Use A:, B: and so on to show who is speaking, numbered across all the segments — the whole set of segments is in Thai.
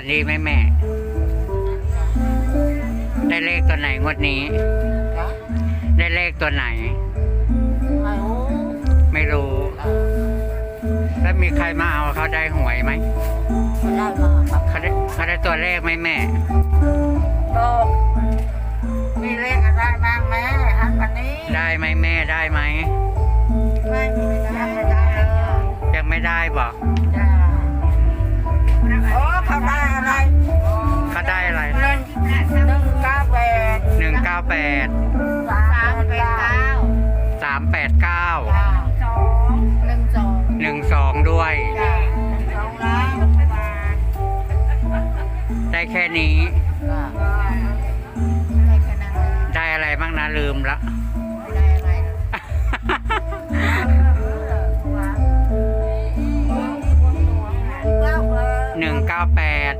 A: ฝันดีไหมแม่ ได้เลขตัวไหนงวดนี้
B: จ้ะ
A: ได้เลขตัวไหน
B: ไม่รู้
A: ไม่รู้
B: เออ
A: แล้วมีใครมาเอาเขาได้หวยไหม
B: ไม่ได้มาครับ
A: เขาได้เขาได้ตัวเลขไหมแม่
B: ก็มีเลขอะไรบ้างแม่ฮันวันนี้
A: ได้ไหมแม่ได้ไหม
B: ไม่ยังไม่ได้เลย
A: ยังไม่ได้บอก
B: จ้าโอ้เขา ได้อะไร
A: เขาได้อะไร
B: หนึ่งหนึ่งเก้าแปด
A: หนึ่งเก้าแปด
B: สามแปดเก้า
A: สามแปดเก้า
B: จ้าสองหนึ่งสอง
A: หนึ่งสองด้วย
B: จ้าสองล้าน
A: ได้แค่นี้า
B: แป
A: ด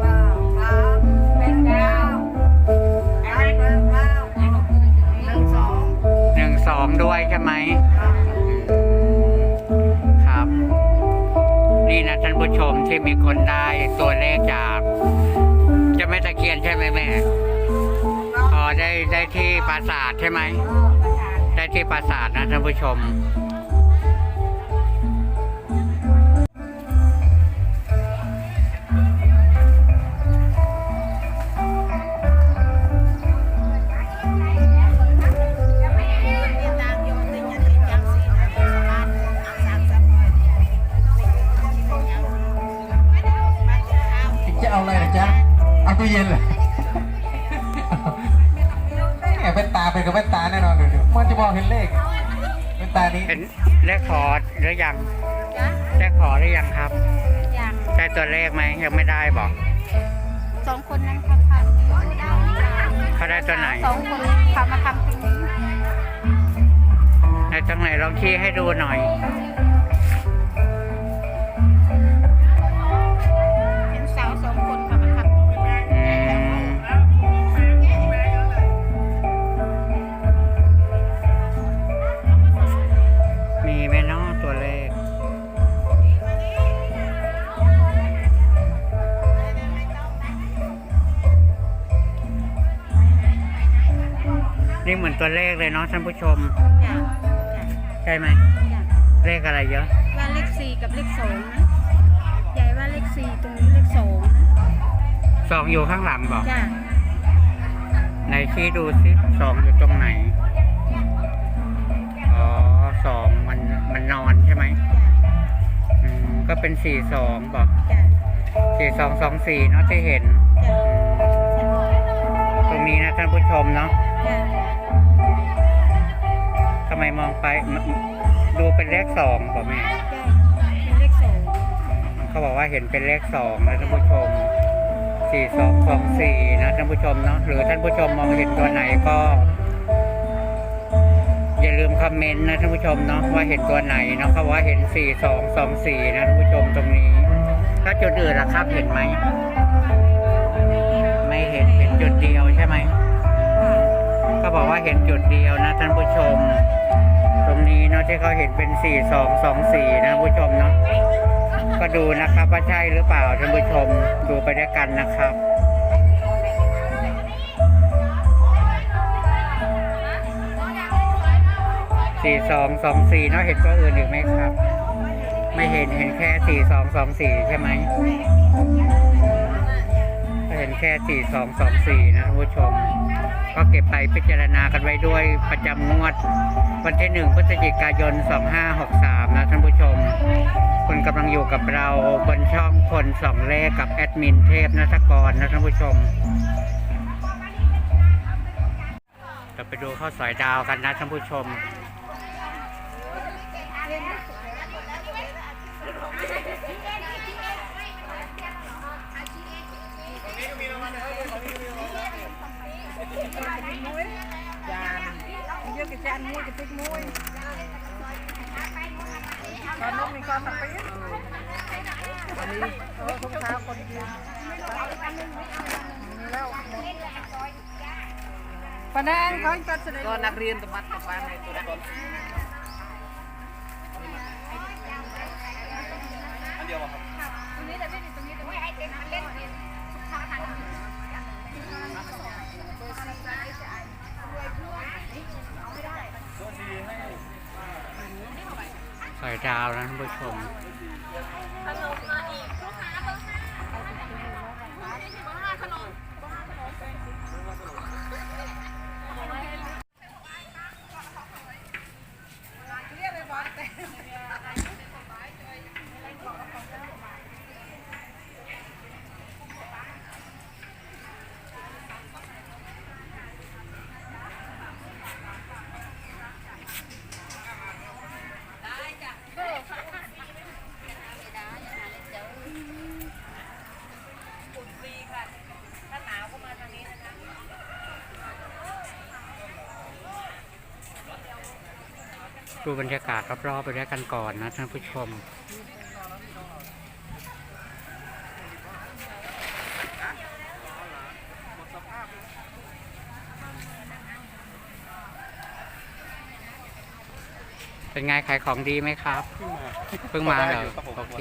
A: หนึ่งสองด้วยใช่ไหมครับ นี่นะท่านผู้ชมที่มีคนได้ตัวเลขจากจะไม่ตะเคียนใช่ไหมแม่อ๋อได้ได้ที่ปราสาทใช่ไหมได้ที่ปราสาทนะท่านผู้ชม
C: นตานี้เป็นเลข
A: ขอหรือยังได้ขอหรือยังครับ
D: อย่าง
A: ได้ตัวเลขไหมยังไม่ได้บอก
D: สองคนนั้นเขาทำ
A: เขาได้ตัวไหน
D: สองคนเขามาทำตรงนี้
A: ในตรงไหนลองชี้ให้ดูหน่อย
D: เหมื
A: อนตัวเลขเลยเนาะท่านผู้ชม
D: จ้ะ
A: ใช่ไหม
D: จ้ะ
A: เลขอะไรเยอะ
D: ว่าเลขสี่กับเลขสองนะใหญ่ว่าเลขสี่ตรงนี้เลขสองนะ
A: สองอยู่ข้างหลังบอก
D: จ้ะ
A: ไหนชี้ดูสิสองอยู่ตรงไหน อ๋อสองมันมันนอนใช่ไหม
D: จ้ะ
A: อืมก็เป็นสี่สองบอก
D: จ้ะ
A: สี่สองสองสี่เนาะที่เห็น
D: จ้ะ
A: ตรงนี้นะท่านผู้ชมเนาะ
D: จ้ะ
A: ทำ ไมมองไปมดูเป็นเลขสองบอกแม่
D: จ้ะเป็นเลขสอง
A: เขาบอกว่าเห็นเป็นเลขสองนะท่านผู้ชมสี่สองสองสี่นะท่านผู้ชมเนาะหรือท่านผู้ชมมองเห็นตัวไหนก็ อย่าลืมคอมเมนต์นะท่านผู้ชมเนาะว่าเห็นตัวไหนเนาะเขาว่าเห็นสี่สองสองสี่นะท่านผู้ชมตรงนี้ ถ้าจุดอื่นล่ะครับเห็นไหมไม่เห็นเห็นจุดเดียวใช่ไหม ก็บอกว่าเห็นจุดเดียวนะท่านผู้ชม ตรงนี้เนาะที่เขาเห็นเป็นสี่สองสองสี่นะผู้ชมเนาะก็ดูนะครับว่าใช่หรือเปล่าท่านผู้ชมดูไปด้วยกันนะครับสี่สองสองสี่เนาะเห็นตัวอื่นอีกไหมครับ ไม่เห็นเห็นแค่สี่สองสองสี่ใช่ไหมเห็นแค่สี่สองสองสี่นะท่านผู้ชม ก็เก็บไปพิจารณากันไว้ด้วยประจำงวด วันที่หนึ่งพฤศจิกายนสองห้าหกสามนะท่านผู้ชม คุณกำลังอยู่กับเราบนช่องคนสองเลขกับแอดมินเทพนัทกรนะท่านผู้ชมเราไปดูข้าวสอยดาวกันนะท่านผู้ชม
B: ยกับจานมุ้ยกับพริกมุ้ยตอนนกมีความสับปะรดอันนี้เออทุกเช้าคนกินมีแล้วปะแนงเขาจะแสดงก็นักเรียนตมัดตะปานในตัวตน
D: ตรงนี้แต่ไม่ได้ตรงนี้ตรงนี้ไอเต็มมันเล่นเรีย
A: อยดาวนะท่านผู้ชม ดูบรรยากาศรอบๆไปด้วยกันก่อนนะท่านผู้ชม เป็นไงขายของดีไหมครับ เพิ่งมาเหรอโอเค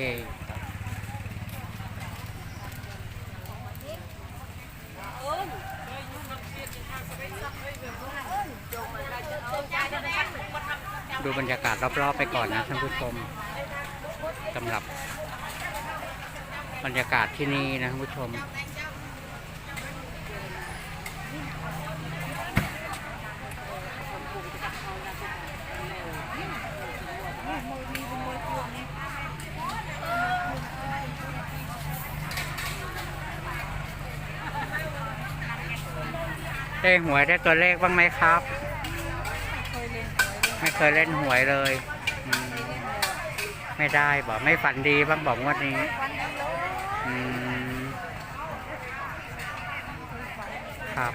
A: บรรยากาศรอบๆไปก่อนนะท่านผู้ชมสำหรับบรรยากาศที่นี่นะท่านผู้ชมได้หวยได้ตัวเลขบ้างไหมครับ ไม่เคยเล่นหวยเลยอืมไม่ได้บอกไม่ฝันดีบ้างบอกงวดนี้อืมครับ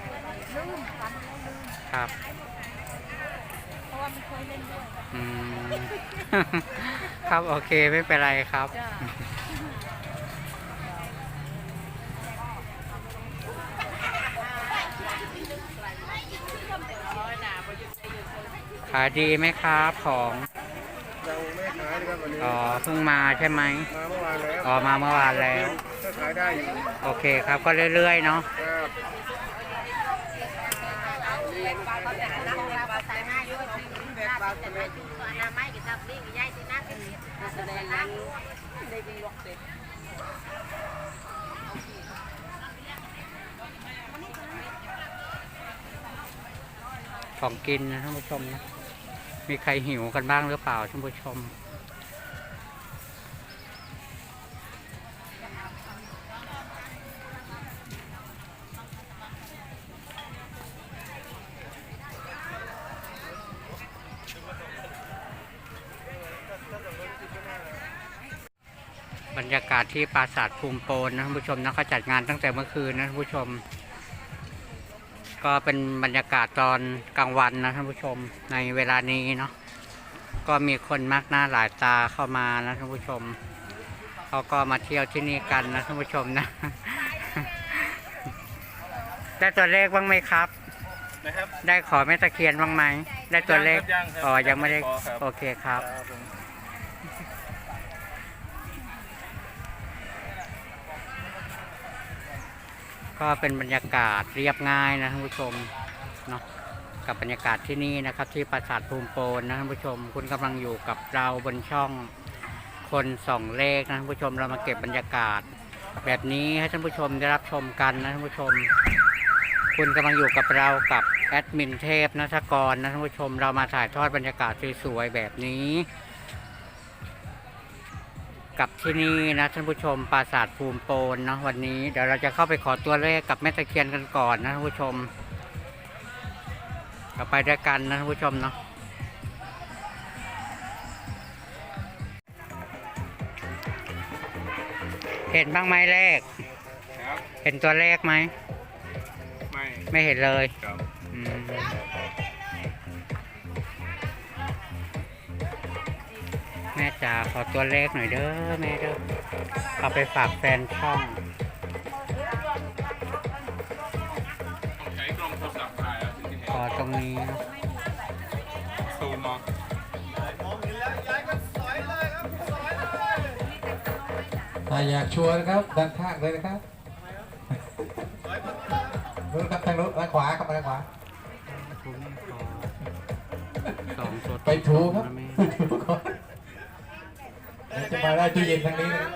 A: ครับอืม ครับ โอเค ไม่เป็นไรครับ ขายดีไหมครับของ
C: ยังไม่ขายเลยครับวันนี้
A: อ๋อเพิ่งมาใช่ไหม
C: มาเมื่อวานแล้ว
A: อ๋อมาเมื่อวานแล้ว
C: ก็ขายได้อยู่
A: โอเคครับก็เรื่อยๆเนาะ
C: ครับ
A: ของกินนะท่านผู้ชมนะ มีใครหิวกันบ้างหรือเปล่าท่านผู้ชม บรรยากาศที่ปราสาทภูมิโปนนะท่านผู้ชมนะเขาจัดงานตั้งแต่เมื่อคืนนะท่านผู้ชม ก็เป็นบรรยากาศตอนกลางวันนะท่านผู้ชมในเวลานี้เนาะก็มีคนมากหน้าหลายตาเข้ามานะท่านผู้ชมเขาก็มาเที่ยวที่นี่กันนะท่านผู้ชมนะได้ตัวเลขบ้างไหมครับ
C: นะครับ
A: ได้ขอแม่ตะเคียนบ้างไหมได้ตัวเลข
C: ยังครับ
A: อ๋อยังไม่ได้
C: ขอครับ
A: โอเคครับ
C: ครับผม
A: ก็เป็นบรรยากาศเรียบง่ายนะท่านผู้ชมเนาะกับบรรยากาศที่นี่นะครับ ที่ปราสาทภูมิโปนนะท่านผู้ชม คุณกำลังอยู่กับเราบนช่องคนส่องเลขนะท่านผู้ชมเรามาเก็บบรรยากาศ แบบนี้ให้ท่านผู้ชมได้รับชมกันนะท่านผู้ชม คุณกำลังอยู่กับเรากับแอดมินเทพนัทกรนะท่านผู้ชมเรามาถ่ายทอดบรรยากาศสวยๆแบบนี้ กับที่นี่นะท่านผู้ชมปราสาทภูมิโปนเนาะวันนี้เดี๋ยวเราจะเข้าไปขอตัวเลขกับแม่ตะเคียนกันก่อนนะท่านผู้ชมเราไปด้วยกันนะท่านผู้ชมเนาะเห็นบ้างไหมเลข
C: ครับ
A: เห็นตัวเลขไหม
C: ไม่
A: ไม่เห็นเลย แม่จ๋าขอตัวเลขหน่อยเด้อแม่เด้อเอาไปฝากแฟนช่อง
C: ใช้กล้องโทรศัพท์ถ่ายอะถึงจะเห็น
A: ขอตรงนี้เนอะ
C: ซูมมอง
E: ถ้าอยากชัวร์นะครับด้านข้างเลยนะครับนู้นครับทางนู้นด้านขวาครับด้านขวา
A: ผมขอสองตัว
E: ไปถูครับ
A: นะแม่
E: ไปถูก่อน จะมาได้ตู้เย็นทางนี้นะครับ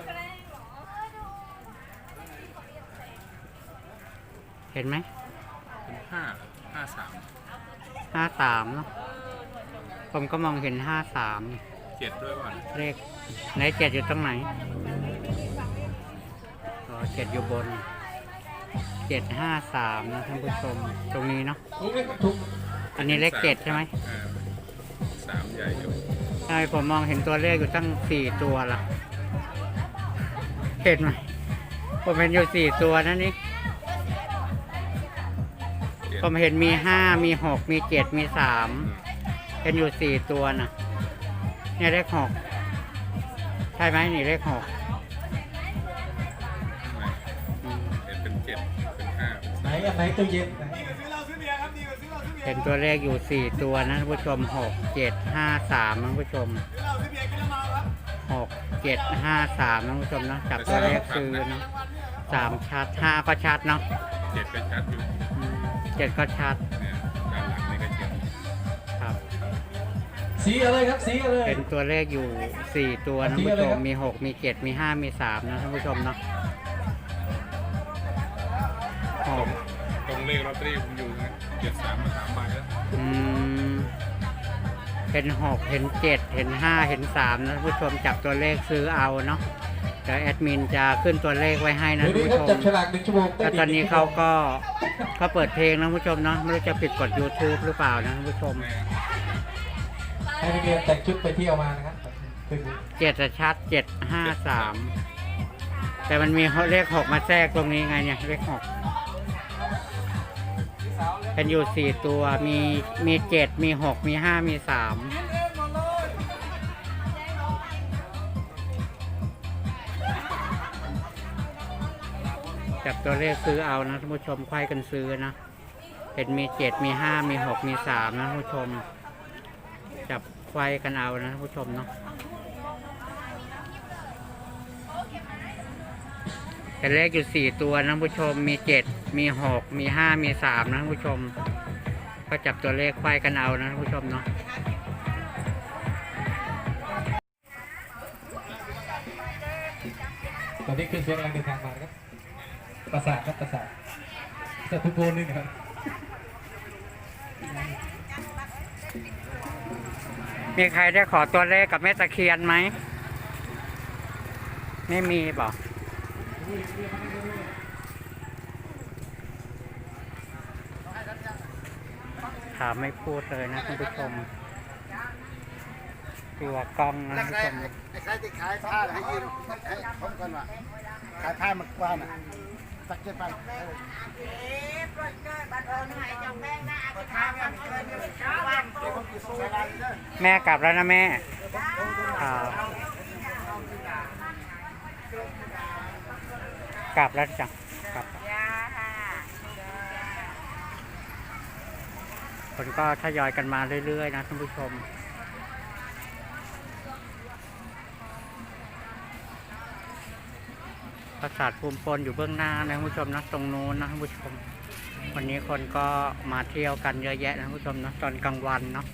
A: เห็นไหม
C: ห้าห้าสาม
A: ห้าสามเนาะผมก็มองเห็นห้าสาม
C: เจ็ดด้วยว่ะ
A: เลขไหนเจ็ดอยู่ตรงไหนอ๋อเจ็ดอยู่บนเจ็ดห้าสามนะท่านผู้ชมตรงนี้เนาะ
E: ถูกไหมครับถูก
A: อันนี้เลขเจ็ดใช่ไหม
C: อ่าสามใหญ่อยู่
A: ใช่ผมมองเห็นตัวเลขอยู่ตั้งสี่ตัวละเห็นไหมผมเห็นอยู่สี่ตัวนั่นนี่
C: เจ็ด
A: ผมเห็นมีห้ามีหกมีเจ็ดมีสามเห็นอยู่สี่ตัวนะเนี่ยเลขหกใช่ไหมนี่เลขหกอืม
C: เห็นเป็นเจ็ดเป็นห้าเป็น
E: ไหนอันไหนตู้เย็นไหน
A: เห็นตัวเลขอยู่สี่ตัวนะท่านผู้ชมหกเจ็ดห้าสามท่านผู้ชมหกเจ็ดห้าสามท่านผู้ชมเนาะจับตัวเลขซื้อเนาะสามชัดห้าก็ชัดเนาะ
C: เจ็ดก็ชัดอยู่
A: อืมเจ็ดก็ชัด
C: เนี่ยด้านหลังนี่ก็เจ็ด
A: ครับ
E: สีอะไรครับสีอะไร
A: เป็นตัวเลขอยู่สี่ตัวท่าน
E: สี
A: ผู้
E: อะไร
A: ช
E: ครั
A: ม
E: บ
A: มีหกมีเจ็ดมีห้ามีสามนะท่านผู้ชมเนาะ
C: ตรงเลขลอตเตอรี่ผมอยู่นะเจ็ดสามมาสามใบแล้ว
A: อืมเห็นหกเห็นเจ็ดเห็นห้าเห็นสามนะท่านผู้ชมจับตัวเลขซื้อเอาเนาะเดี๋ยวแอดมินจะขึ้นตัวเลขไว้ให้นะ
E: เดี๋ยว
A: ท่าน
E: นี้
A: ผู้
E: ครับ
A: ช
E: จับ
A: ม
E: ฉลากหนึ่งชั่วโมง
A: แล้วตอนนี้เขาก็เขาเปิดเพลงนะท่านผู้ชมเนาะไม่รู้จะปิดกด YouTube หรือเปล่านะท่านผู้ชม
E: ให้นักเรียนแต่งชุดไปเที่ยวมานะครับคืนนี้
A: เจ็ดอะชัดเจ็ดห้าสามแต่มันมีเลขหกมาแทรกตรงนี้ไงเนี่ยเลขหก เป็นอยู่สี่ตัวมีมีเจ็ดมีหกมีห้ามีสามจับตัวเลขซื้อเอานะท่านผู้ชมควายกันซื้อนะเห็นมีเจ็ดมีห้ามีหกมีสามนะท่านผู้ชม จับควายกันเอานะท่านผู้ชมเนาะ แต่เลขอยู่สี่ตัวนะผู้ชมมีเจ็ดมีหกมีห้ามีสามนะผู้ชม ก็จับตัวเลขควายกันเอานะผู้ชมเนาะ
E: ตอนนี้ขึ้นเสียงกำลังเดินทางมานะครับประสาทครับประสาทสตุโกนนี่นะครับ
A: มีใครได้ขอตัวเลขกับแม่ตะเคียนไหม ไม่มีบอก ถามไม่พูดเลยนะคุณผู้ชมตัวกล้องนะคุณผู้ชม
F: ไอ้ใครที่ขายผ้าให้ยืมให้ผมก่อนว่าขายผ้ามากกว่าน่ะสักเจ็ดพัน
A: แม่กลับแล้วนะแม่ครั กลับแล้วจ้ะกลับคนก็ทยอยกันมาเรื่อยๆนะท่านผู้ชมปราสาทภูมิพลอยู่เบื้องหน้านะท่านผู้ชมนะตรงโน้นนะท่านผู้ชม วันนี้คนก็มาเที่ยวกันเยอะแยะนะท่านผู้ชมนะตอนกลางวันเนาะ